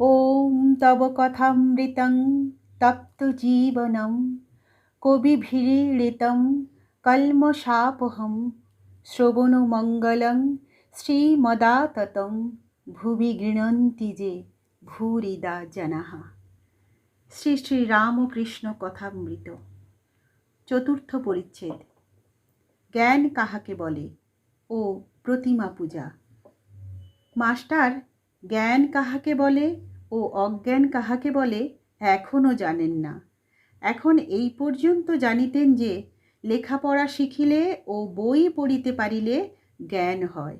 ॐ तव कथामृतं तप्तजीवनं कविभिरीडितं कल्मषापहं শ্রবণমঙ্গলং শ্রীমদাততং ভুবি গৃণন্তি যে ভূরিদা জনাহ শ্রী শ্রী রামকৃষ্ণ কথামৃত চতুর্থ পরিচ্ছেদ জ্ঞান কাহাকে বলে ও প্রতিমা পূজা মাস্টার জ্ঞান কাহাকে বলে ও অজ্ঞান কাহাকে বলে, এখনও জানেন না। এখন এই পর্যন্ত জানিতেন যে, লেখাপড়া শিখিলে ও বই পড়িতে পারিলে জ্ঞান হয়।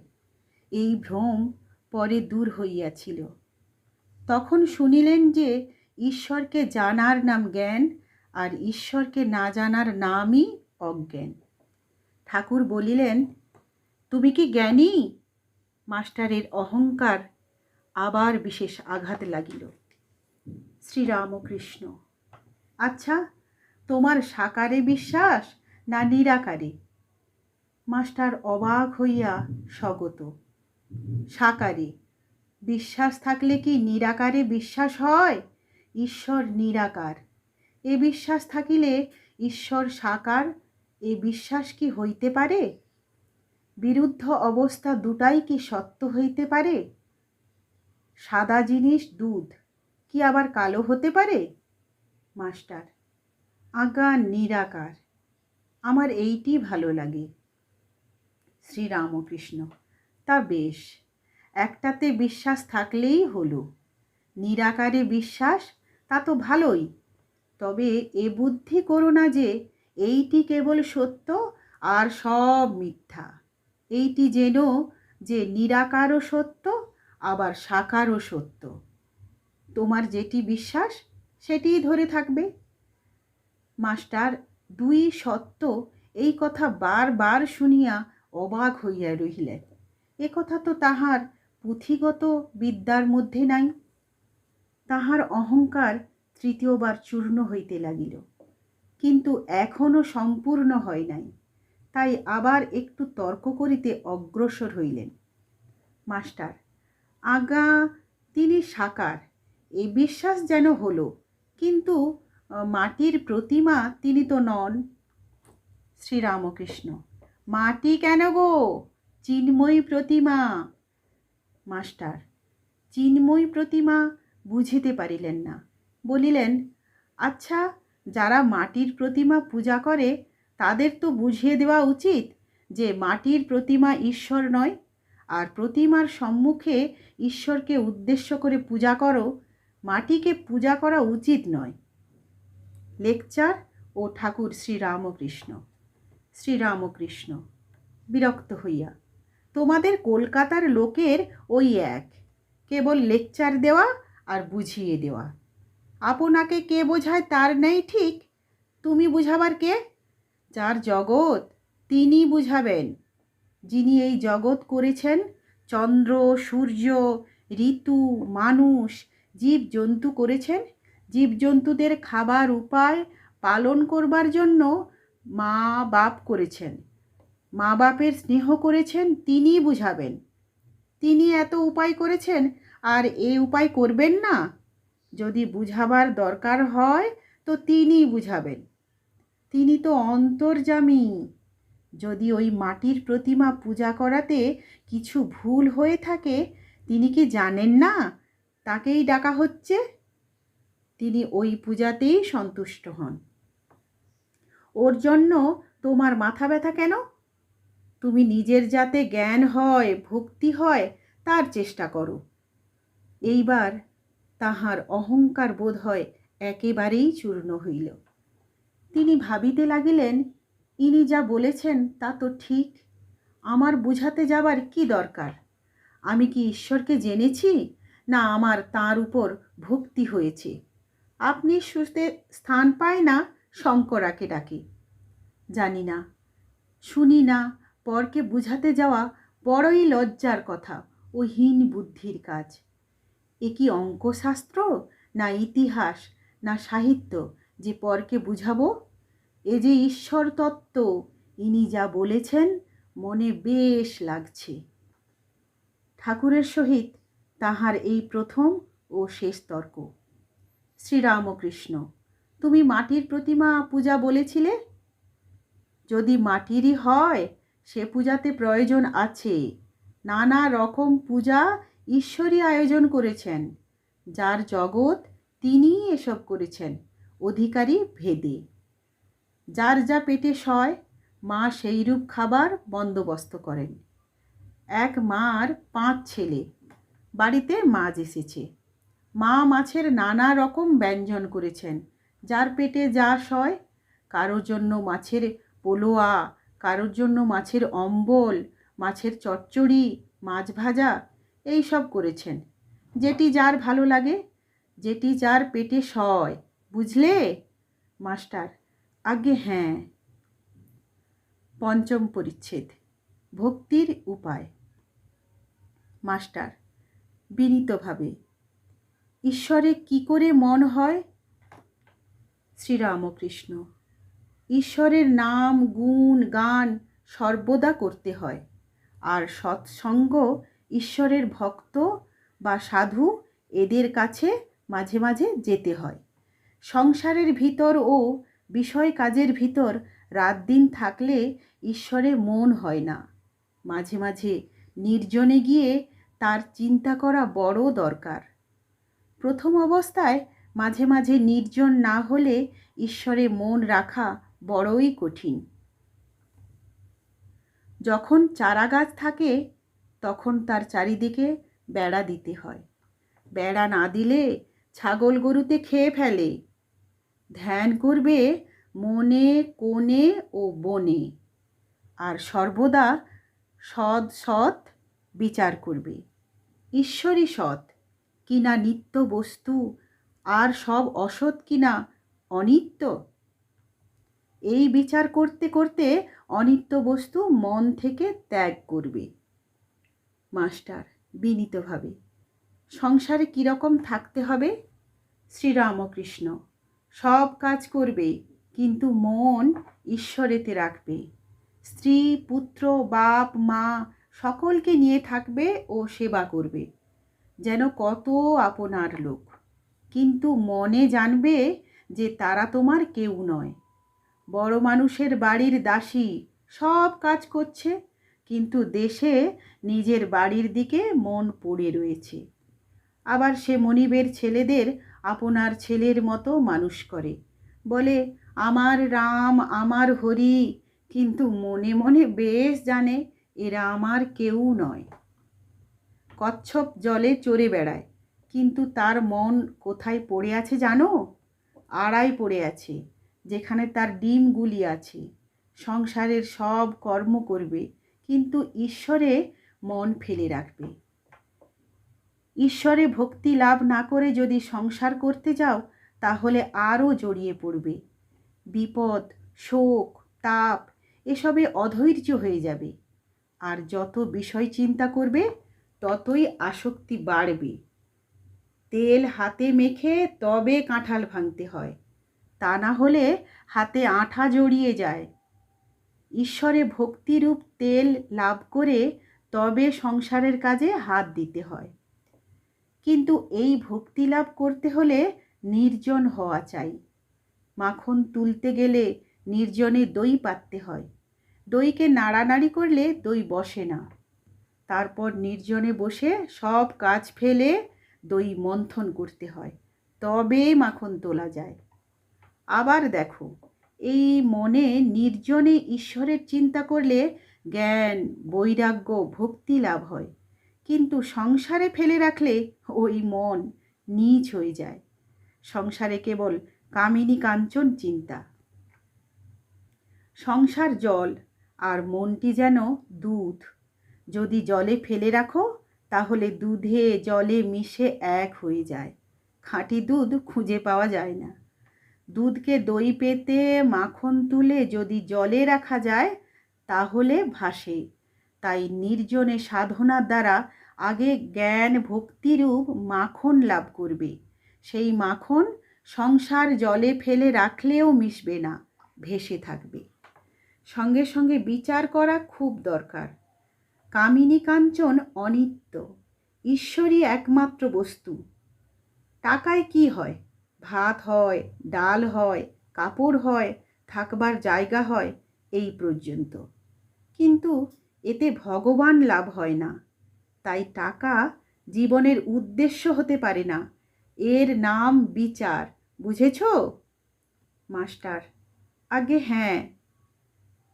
এই ভ্রম পরে দূর হইয়াছিল। তখন শুনিলেন যে, ঈশ্বরকে জানার নাম জ্ঞান আর ঈশ্বরকে না জানার নামই অজ্ঞান। ঠাকুর বলিলেন, তুমি কি জ্ঞানী? মাস্টারের অহংকার আবার বিশেষ আঘাত লাগিল। শ্রীরামকৃষ্ণ আচ্ছা তোমার সাকারে বিশ্বাস না নিরাকারে? মাস্টার অবাক হইয়া স্বগত, সাকারে, বিশ্বাস থাকলে কি নিরাকারে বিশ্বাস হয়? ঈশ্বর নিরাকার, এ বিশ্বাস থাকিলে ঈশ্বর সাকার, এ বিশ্বাস কি হইতে পারে? বিরুদ্ধ অবস্থা দুটাই কি সত্য হইতে পারে? সাদা জিনিস, দুধ। কি আবার কালো হতে পারে? মাস্টার আজ্ঞা নিরাকার। আমার এইটি ভালো লাগে। শ্রীরামকৃষ্ণ, তা বেশ। একটাতে বিশ্বাস থাকলেই হলো। নিরাকারে বিশ্বাস, তা তো ভালোই। তবে এ বুদ্ধি করো না যে, এইটি কেবল সত্য আর সব মিথ্যা। এইটি যেন যে নিরাকারও সত্য আবার সাকারও সত্য। তোমার যেটি বিশ্বাস, সেটিই ধরে থাকবে। মাস্টার, দুই সত্য এই কথা বারবার শুনিয়া অবাক হইয়া রহিলেন। এ কথা তো তাহার পুঁথিগত বিদ্যার মধ্যে নাই। তাহার অহংকার তৃতীয়বার চূর্ণ হইতে লাগিল। কিন্তু এখনও সম্পূর্ণ হয় নাই। তাই আবার একটু তর্ক করিতে অগ্রসর হইলেন। মাস্টার আজ্ঞা তিনি সাকার। এ বিশ্বাস যেন হলো, কিন্তু মাটির প্রতিমা তিনি তো নন। শ্রীরামকৃষ্ণ, মাটি কেন গো? চিন্ময়ী প্রতিমা। মাস্টার, চিন্ময়ী প্রতিমা বুঝিতে পারিলেন না। বলিলেন আচ্ছা যারা মাটির প্রতিমা পূজা করে, তাদের তো বুঝিয়ে দেওয়া উচিত যে মাটির প্রতিমা ঈশ্বর নয়। আর প্রতিমার সম্মুখে ঈশ্বরকে উদ্দেশ্য করে পূজা করো, মাটিকে পূজা করা উচিত নয়। লেকচার ও ঠাকুর শ্রীরামকৃষ্ণ। শ্রীরামকৃষ্ণ, বিরক্ত হইয়া, তোমাদের কলকাতার লোকের ওই এক, কেবল লেকচার দেওয়া আর বুঝিয়ে দেওয়া। আপনাকে কে বোঝায় তার নেই ঠিক? তুমি বুঝাবার কে? যার জগৎ তিনি বুঝাবেন। যিনি এই জগৎ করেছেন, চন্দ্র, সূর্য, ঋতু, মানুষ জীব জন্তু করেছেন। জীবজন্তুদের খাবার উপায় পালন করবার জন্য মা বাপ করেছেন। মা বাপের স্নেহ করেছেন, তিনি বুঝাবেন। তিনি এত উপায় করেছেন, আর এ উপায় করবেন না। যদি বুঝাবার দরকার হয়, তো তিনি বুঝাবেন। তিনি তো অন্তর্জামী যদি ওই মাটির প্রতিমা পূজা করাতে কিছু ভুল হয়ে থাকে, তিনি কি জানেন না? তাকেই ডাকা হচ্ছে? তিনি ওই পূজাতেই সন্তুষ্ট হন। ওর জন্য তোমার মাথা ব্যথা কেন? তুমি নিজের যাতে জ্ঞান হয়, ভক্তি হয়, তার চেষ্টা করো। এইবার তাহার অহংকার বোধ হয় একেবারেই চূর্ণ হইল। তিনি ভাবিতে লাগিলেন ইনি যা বলেছেন তা তো ঠিক। আমার বুঝাতে যাবার কি দরকার? আমি কি ঈশ্বরকে জেনেছি, না আমার তার উপর ভক্তি হয়েছে? আপনি সুস্থে স্থান পায় না শঙ্করাকে ডাকে। জানি না। শুনি না, পরকে বুঝাতে যাওয়া বড়ই লজ্জার কথা, ও হীন বুদ্ধির কাজ। এ কি অঙ্কশাস্ত্র, না ইতিহাস, না সাহিত্য যে পরকে বুঝাবো? এ যে ঈশ্বর তত্ত্ব ইনি যা বলেছেন, মনে বেশ লাগছে। ঠাকুরের সহিত তাহার এই প্রথম ও শেষ তর্ক। শ্রীরামকৃষ্ণ, তুমি মাটির প্রতিমা পূজা বলেছিলে? যদি মাটিরই হয়, সে পূজাতে প্রয়োজন আছে। নানা রকম পূজা ঈশ্বরই আয়োজন করেছেন, যার জগৎ তিনিই এসব করেছেন, অধিকারী ভেদে। যার যা পেটে সয়, মা সেইরূপ খাবার বন্দোবস্ত করেন। এক মার পাঁচ ছেলে, বাড়িতে মাছ এসেছে। মা মাছের নানা রকম ব্যঞ্জন করেছেন, যার পেটে যা সয়, কারোর জন্য মাছের পোলোয়া, কারোর জন্য মাছের অম্বল, মাছের চচ্চড়ি, মাছ ভাজা, এই সব করেছেন। যেটি যার ভালো লাগে, যেটি যার পেটে সয়, বুঝলে, মাস্টার? আগে হ্যাঁ। পঞ্চম পরিচ্ছেদ, ভক্তির উপায়। মাস্টার, বিনীতভাবে, ঈশ্বরে কি করে মন হয়? শ্রীরামকৃষ্ণ, ঈশ্বরের নাম, গুণ, গান সর্বদা করতে হয়। আর সৎসঙ্গ ঈশ্বরের ভক্ত বা সাধু এদের কাছে মাঝে মাঝে যেতে হয়। সংসারের ভিতর ও বিষয় কাজের ভিতর রাত দিন থাকলে ঈশ্বরে মন হয় না। মাঝে মাঝে নির্জনে গিয়ে তার চিন্তা করা বড় দরকার। প্রথম অবস্থায় মাঝে মাঝে নির্জন না হলে ঈশ্বরে মন রাখা বড়ই কঠিন। যখন চারা গাছ থাকে, তখন তার চারিদিকে বেড়া দিতে হয়। বেড়া না দিলে ছাগল গরুতে খেয়ে ফেলে। ধ্যান করবে মনে, কোণে ও বনে। আর সর্বদা সৎ সৎ বিচার করবে। ঈশ্বরই সৎ, কিনা নিত্য বস্তু, আর সব অসৎ কিনা অনিত্য? এই বিচার করতে করতে অনিত্য বস্তু মন থেকে ত্যাগ করবে। মাস্টার, বিনীতভাবে, সংসারে কীরকম থাকতে হবে? শ্রীরামকৃষ্ণ সব কাজ করবে, কিন্তু মন ঈশ্বরেতে রাখবে। স্ত্রী, পুত্র, বাপ, মা সকলকে নিয়ে থাকবে ও সেবা করবে, যেন কত আপনার লোক। কিন্তু মনে জানবে যে তারা তোমার কেউ নয়। বড় মানুষের বাড়ির দাসী সব কাজ করছে, কিন্তু দেশে নিজের বাড়ির দিকে মন পড়ে রয়েছে। আবার সে মনিবের ছেলেদের আপনার ছেলের মতো মানুষ করে। বলে, আমার রাম, আমার হরি, কিন্তু মনে মনে বেশ জানে এরা আমার কেউ নয়। কচ্ছপ জলে চড়ে বেড়ায়, কিন্তু তার মন কোথায় পড়ে আছে জানো? আড়াই পড়ে আছে, যেখানে তার ডিমগুলি আছে। সংসারের সব কর্ম করবে, কিন্তু ঈশ্বরে মন ফেলে রাখবে। ঈশ্বরে ভক্তি লাভ না করে যদি সংসার করতে যাও, তাহলে আরও জড়িয়ে পড়বে। বিপদ, শোক, তাপ, এসবে অধৈর্য হয়ে যাবে। আর যত বিষয় চিন্তা করবে, ততই আসক্তি বাড়বে। তেল হাতে মেখে তবে কাঁঠাল ভাঙতে হয়। তা না হলে হাতে আঠা জড়িয়ে যায়। ঈশ্বরে ভক্তিরূপ তেল লাভ করে তবে সংসারের কাজে হাত দিতে হয়। কিন্তু এই ভক্তি লাভ করতে হলে নির্জন হওয়া চাই। মাখন তুলতে গেলে নির্জনে দই পাততে হয়। দইকে নাড়ানাড়ি করলে দই বসে না। তারপর নির্জনে বসে সব কাজ ফেলে দই মন্থন করতে হয়। তবে মাখন তোলা যায়। আবার দেখো, এই মনে নির্জনে ঈশ্বরের চিন্তা করলে জ্ঞান, বৈরাগ্য, ভক্তি লাভ হয়। কিন্তু সংসারে ফেলে রাখলে ওই মন নিচ হয়ে যায়। সংসারে কেবল কামিনী কাঞ্চন চিন্তা। সংসার জল আর মনটি যেন দুধ। যদি জলে ফেলে রাখো, তাহলে দুধে জলে মিশে এক হয়ে যায়। খাঁটি দুধ খুঁজে পাওয়া যায় না। দুধকে দই পেতে মাখন তুলে যদি জলে রাখা যায়, তাহলে ভাসে। তাই নির্জনে সাধনার দ্বারা আগে জ্ঞান ভক্তিরূপ মাখন লাভ করবে। সেই মাখন সংসার জলে ফেলে রাখলেও মিশবে না, ভেসে থাকবে। সঙ্গে সঙ্গে বিচার করা খুব দরকার। কামিনী কাঞ্চন অনিত্য, ঈশ্বরই একমাত্র বস্তু। টাকায় কি হয়? ভাত হয়, ডাল হয়, কাপড় হয়, থাকবার জায়গা হয়, এই পর্যন্ত। কিন্তু এতে ভগবান লাভ হয় না। তাই টাকা জীবনের উদ্দেশ্য হতে পারে না। এর নাম বিচার, বুঝেছ? মাস্টার, আগে হ্যাঁ।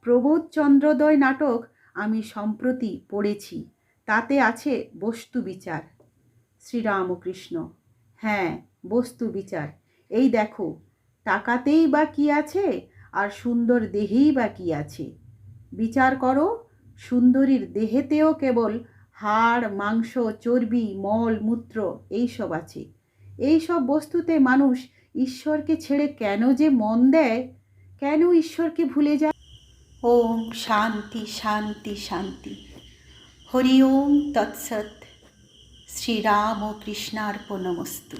প্রবোধ চন্দ্রোদয় নাটক আমি সম্প্রতি পড়েছি। তাতে আছে বস্তু বিচার। শ্রীরামকৃষ্ণ হ্যাঁ বস্তু বিচার। এই দেখো, টাকাতেই বা কি আছে আর সুন্দর দেহেই বা কি আছে। বিচার করো। সুন্দরীর দেহেতেও কেবল হাড়, মাংস, চর্বি, মল, মূত্র এইসব আছে। এই সব বস্তুতে মানুষ ঈশ্বরকে ছেড়ে কেন যে মন দেয়? কেন ঈশ্বরকে ভুলে যায়? ওম শান্তি শান্তি শান্তি। হরি ওম তৎসৎ। শ্রীরাম ও কৃষ্ণার্পণমস্তু